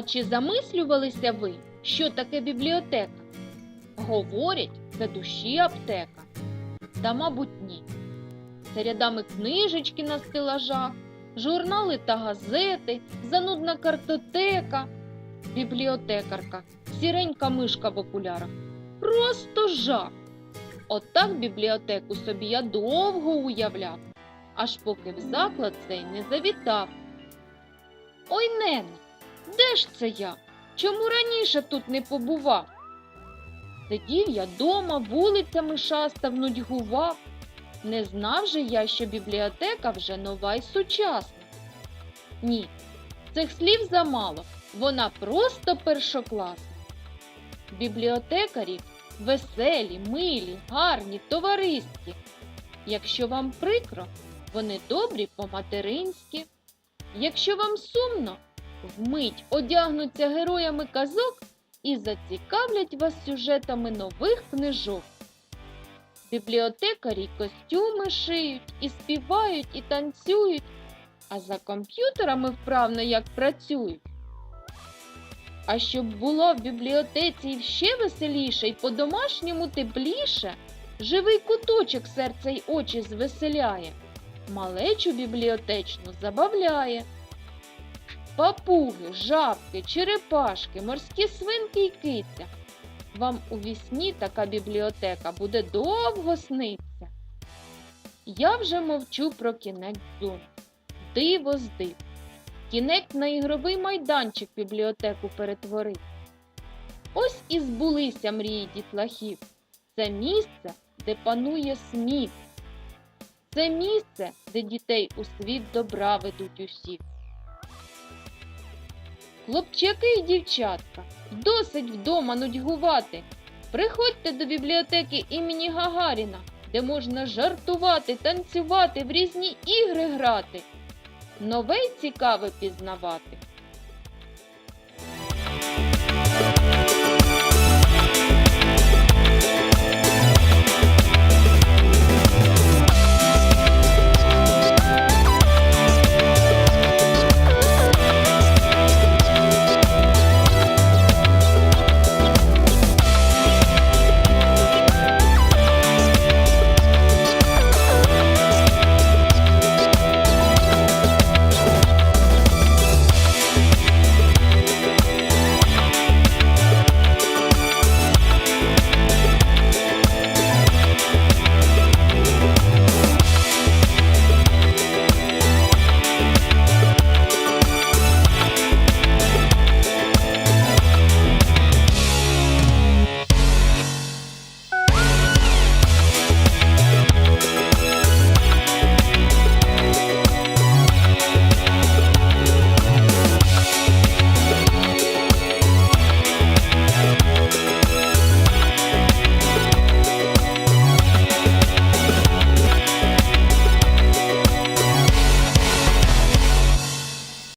А чи замислювалися ви, що таке бібліотека? Говорять, це душі аптека. Та, мабуть, ні. Це рядами книжечки на стелажах, журнали та газети, занудна картотека, бібліотекарка, сіренька мишка в окулярах. Просто жах. Отак бібліотеку собі я довго уявляв, аж поки в заклад цей не завітав. Ой, нене, де ж це я? Чому раніше тут не побував? Сидів я дома, вулицями шастав, нудьгував. Не знав же я, що бібліотека вже нова й сучасна. Ні, цих слів замало, вона просто першокласна. Бібліотекарі веселі, милі, гарні, товариські. Якщо вам прикро, вони добрі по-материнськи. Якщо вам сумно, вмить одягнуться героями казок і зацікавлять вас сюжетами нових книжок. Бібліотекарі костюми шиють, і співають, і танцюють, а за комп'ютерами вправно як працюють. А щоб було в бібліотеці ще веселіше і по-домашньому тепліше, живий куточок серця й очі звеселяє, малечу бібліотечну забавляє. Папуги, жабки, черепашки, морські свинки й киця. Вам у вісні така бібліотека буде довго сниться. Я вже мовчу про кінець зон. Диво з див. Кінець на ігровий майданчик бібліотеку перетворив. Ось і збулися мрії дітлахів. Це місце, де панує сміх. Це місце, де дітей у світ добра ведуть усіх. Хлопчаки і дівчатка, досить вдома нудьгувати. Приходьте до бібліотеки імені Гагаріна, де можна жартувати, танцювати, в різні ігри грати, нове й цікаве пізнавати.